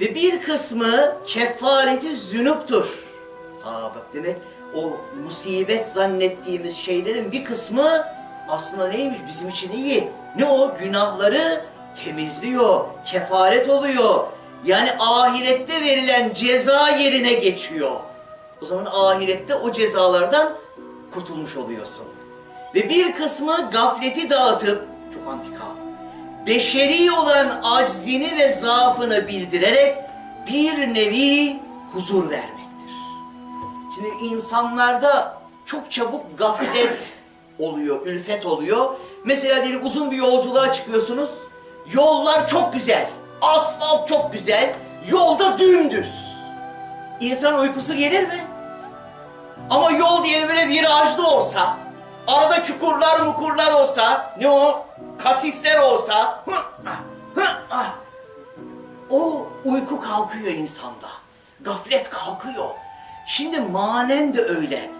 Ve bir kısmı kefareti zünuptur. Aa bak demek o musibet zannettiğimiz şeylerin bir kısmı aslında neymiş bizim için iyi. Ne o? Günahları temizliyor, kefaret oluyor. Yani ahirette verilen ceza yerine geçiyor. O zaman ahirette o cezalardan kurtulmuş oluyorsun. Ve bir kısmı gafleti dağıtıp, çok antika, beşeri olan aczini ve zaafını bildirerek bir nevi huzur vermektir. Şimdi insanlarda çok çabuk gaflet oluyor, ülfet oluyor. Mesela diyelim uzun bir yolculuğa çıkıyorsunuz. Yollar çok güzel, asfalt çok güzel, yolda dümdüz. İnsan uykusu gelir mi? Ama yol diyelim böyle virajlı olsa, arada çukurlar mukurlar olsa, ne o? Kasisler olsa, o uyku kalkıyor insanda. Gaflet kalkıyor. Şimdi manen de öyle.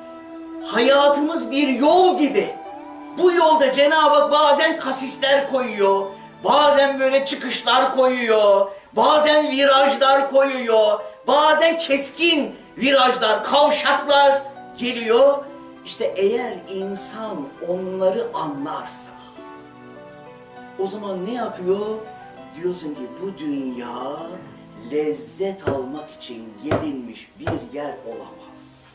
Hayatımız bir yol gibi. Bu yolda Cenab-ı Hak bazen kasisler koyuyor, bazen böyle çıkışlar koyuyor, bazen virajlar koyuyor, bazen keskin virajlar, kavşaklar geliyor. İşte eğer insan onları anlarsa, o zaman ne yapıyor? Diyorsun ki bu dünya lezzet almak için gelinmiş bir yer olamaz.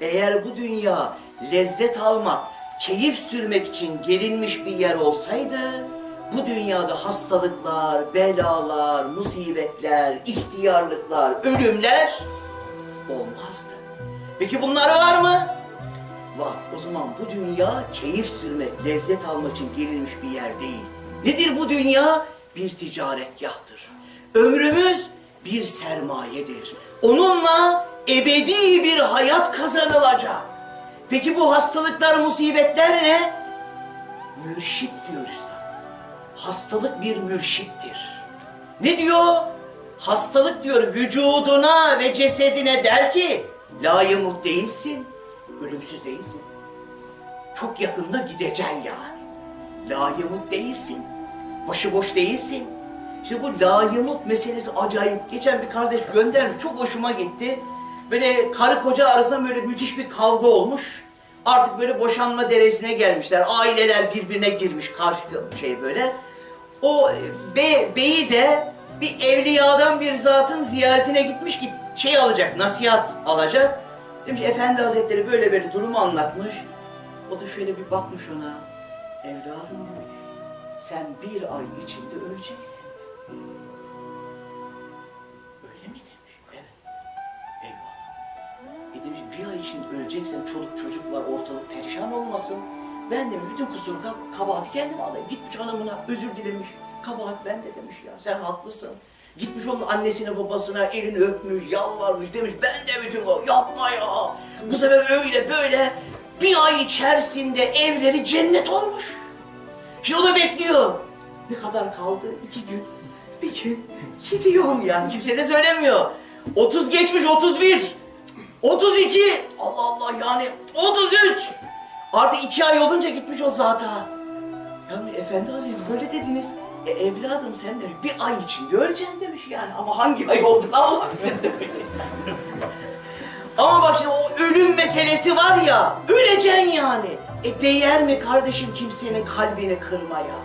Eğer bu dünya lezzet almak, keyif sürmek için gelinmiş bir yer olsaydı, bu dünyada hastalıklar, belalar, musibetler, ihtiyarlıklar, ölümler olmazdı. Peki bunlar var mı? Var. O zaman bu dünya keyif sürmek, lezzet almak için gelinmiş bir yer değil. Nedir bu dünya? Bir ticaretgahtır. Ömrümüz bir sermayedir. Onunla ebedi bir hayat kazanılacak. Peki bu hastalıklar, musibetler ne? Mürşit diyor üstad. Hastalık bir mürşittir. Ne diyor? Hastalık diyor vücuduna ve cesedine der ki la yamut değilsin, ölümsüz değilsin. Çok yakında gideceksin yani. La yamut değilsin, başıboş değilsin. İşte bu la yamut meselesi acayip. Geçen bir kardeş göndermiş, çok hoşuma gitti. Böyle karı koca arasında böyle müthiş bir kavga olmuş. Artık böyle boşanma derecesine gelmişler. Aileler birbirine girmiş karşı şey böyle. O e, be, beyi de bir evliyadan bir zatın ziyaretine gitmiş ki şey alacak, nasihat alacak. Demiş Efendi Hazretleri böyle böyle durumu anlatmış. O da şöyle bir bakmış ona. Evladım demiş, sen bir ay içinde öleceksin. Öyle mi demiş? Evet. Eyvallah. E demiş bir ay içinde öleceksen çoluk çocuk var ortalık perişan olmasın. Ben demiş bütün kusur kab- kabahati kendim alayım. Gitmiş hanımına özür dilemiş. Kabahat bende demiş ya sen haklısın. Gitmiş onun annesine babasına elini öpmüş, yalvarmış demiş ben de bütün o yapma ya. Bu sefer öyle böyle bir ay içerisinde evleri cennet olmuş. Şimdi o da bekliyor. Ne kadar kaldı? İki gün. Bir gün. Gidiyorum yani. Kimse de söylemiyor. 30 geçmiş 31. 32. Allah Allah yani 33. Artık iki ay olunca gitmiş o zata. Yani efendi aziz böyle dediniz. E, evladım sen demiş bir ay içinde öleceksin demiş yani. Ama hangi ay oldu Allah demiş. Ama bak şimdi o ölüm meselesi var ya, öleceksin yani. E değer mi kardeşim kimsenin kalbini kırmaya?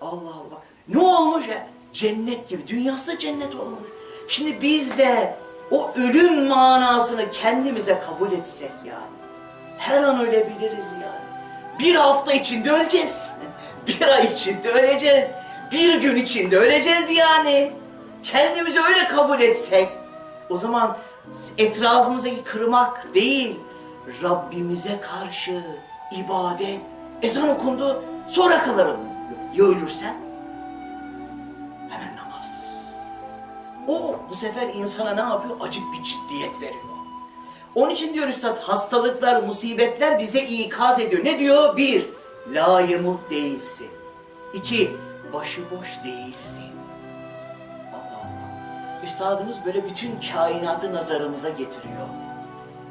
Allah Allah ne olmuş ya? Cennet gibi, dünyası da cennet olmuş. Şimdi biz de o ölüm manasını kendimize kabul etsek yani. Her an ölebiliriz yani. Bir hafta içinde öleceğiz. Bir ay içinde öleceğiz. Bir gün içinde öleceğiz yani. Kendimizi öyle kabul etsek. O zaman etrafımızdaki kırmak değil, Rabbimize karşı ibadet, ezan okundu, sonra kalarım. Ya ölürsen? Hemen namaz. O bu sefer insana ne yapıyor? Acık bir ciddiyet veriyor. Onun için diyor Üstad hastalıklar, musibetler bize ikaz ediyor. Ne diyor? Bir, la yamut değilsin. İki, başıboş değilsin. Allah Allah. Üstadımız böyle bütün kainatı nazarımıza getiriyor.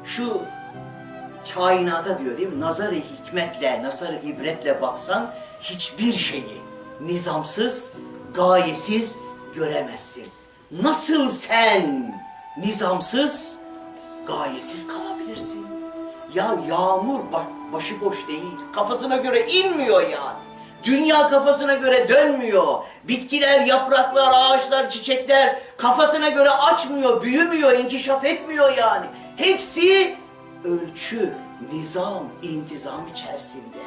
Şu kainata diyor değil mi? Nazarı hikmetle, nazarı ibretle baksan hiçbir şeyi nizamsız, gayesiz göremezsin. Nasıl sen nizamsız, gayesiz kalabilirsin? Ya yağmur bak başıboş değil. Kafasına göre inmiyor yani. Dünya kafasına göre dönmüyor. Bitkiler, yapraklar, ağaçlar, çiçekler kafasına göre açmıyor, büyümüyor, inkişaf etmiyor yani. Hepsi ölçü, nizam, intizam içerisinde.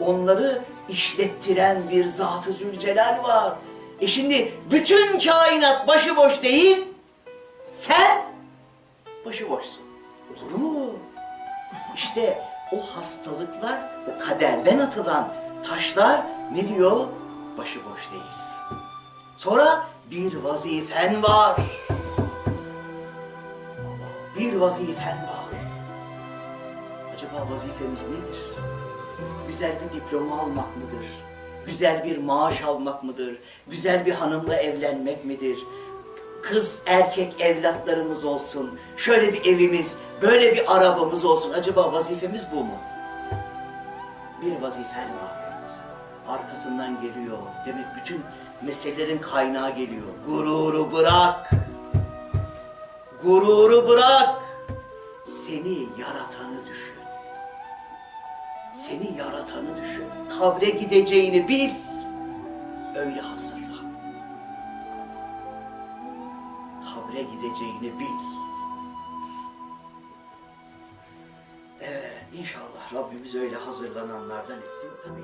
Onları işlettiren bir Zat-ı Zülcelal var. E şimdi bütün kainat başıboş değil, sen başıboşsun. Olur mu? İşte o hastalıklar, o kaderden atılan taşlar ne diyor? Başıboş değilsin. Sonra bir vazifen var. Bir vazifen var. Acaba vazifemiz nedir? Güzel bir diploma almak mıdır? Güzel bir maaş almak mıdır? Güzel bir hanımla evlenmek midir? Kız erkek evlatlarımız olsun. Şöyle bir evimiz, böyle bir arabamız olsun. Acaba vazifemiz bu mu? Bir vazifen var. Arkasından geliyor. Demek bütün meselelerin kaynağı geliyor. Gururu bırak. Gururu bırak. Seni yaratanı düşün. Seni yaratanı düşün. Kabre gideceğini bil. Öyle hazırla. Kabre gideceğini bil. Evet inşallah Rabbimiz öyle hazırlananlardan etsin. Tabii